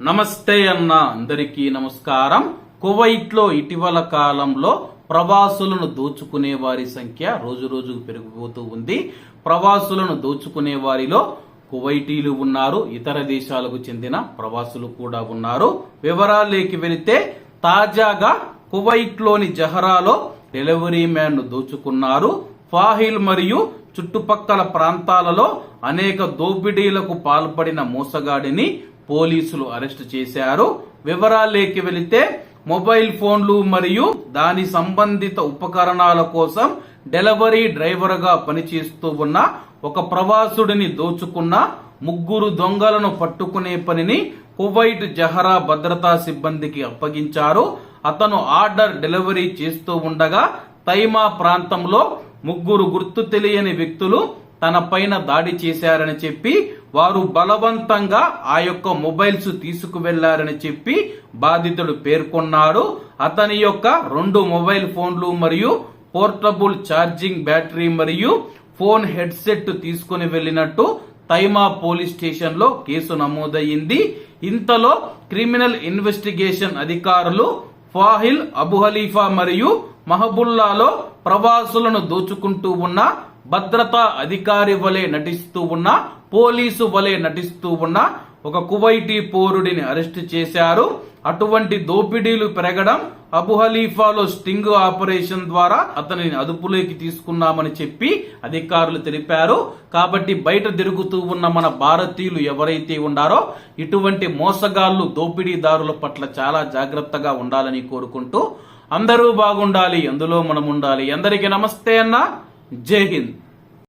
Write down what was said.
నమస్తే అన్న అందరికీ నమస్కారం. కువైట్లో ఇటీవల కాలంలో ప్రవాసులను దోచుకునే వారి సంఖ్య రోజు రోజుకు పెరిగిపోతూ ఉంది. ప్రవాసులను దోచుకునే వారిలో కువైటీలు ఉన్నారు ఇతర దేశాలకు చెందిన ప్రవాసులు కూడా ఉన్నారు. వివరాలేకి వెళితే తాజాగా కువైట్లోని జహరాలో డెలివరీ మ్యాన్ను దోచుకున్నారు. ఫాహిల్ మరియు చుట్టుపక్కల ప్రాంతాలలో అనేక దోపిడీలకు పాల్పడిన మోసగాడిని పోలీసులు అరెస్ట్ చేశారు. వివరాలేకి వెళితే మొబైల్ ఫోన్లు మరియు దాని సంబంధిత ఉపకరణాల కోసం డెలివరీ డ్రైవర్గా పనిచేస్తూ ఉన్న ఒక ప్రవాసుడిని దోచుకున్న ముగ్గురు దొంగలను పట్టుకునే పనిని కువైట్ జహరా భద్రతా సిబ్బందికి అప్పగించారు. అతను ఆర్డర్ డెలివరీ చేస్తూ ఉండగా తైమా ప్రాంతంలో ముగ్గురు గుర్తు తెలియని వ్యక్తులు తన పైన దాడి చేశారని చెప్పి వారు బలవంతంగా ఆ యొక్క మొబైల్స్ తీసుకువెళ్ళారని చెప్పి బాధితుడు పేర్కొన్నాడు. అతని యొక్క రెండు మొబైల్ ఫోన్లు మరియు పోర్టబుల్ ఛార్జింగ్ బ్యాటరీ మరియు ఫోన్ హెడ్సెట్ తీసుకుని వెళ్ళినట్టు తైమా పోలీస్ స్టేషన్లో కేసు నమోదయ్యింది. ఇంతలో క్రిమినల్ ఇన్వెస్టిగేషన్ అధికారులు ఫాహిల్ అబు హలీఫా మరియు మహబుల్లాలో ప్రవాసులను దోచుకుంటూ ఉన్న భద్రతా అధికారి వలె నటిస్తూ ఉన్న పోలీసు వలె నటిస్తూ ఉన్న ఒక కువైటీ పౌరుడిని అరెస్ట్ చేశారు. అటువంటి దోపిడీలు పెరగడం అబు హలీఫాలో స్టింగ్ ఆపరేషన్ ద్వారా అతనిని అదుపులోకి తీసుకున్నామని చెప్పి అధికారులు తెలిపారు. కాబట్టి బయట తిరుగుతూ ఉన్న మన భారతీయులు ఎవరైతే ఉండారో ఇటువంటి మోసగాళ్ళు దోపిడీదారుల పట్ల చాలా జాగ్రత్తగా ఉండాలని కోరుకుంటూ అందరూ బాగుండాలి అందులో మనం ఉండాలి అందరికీ నమస్తే అన్నా. జై హింద్.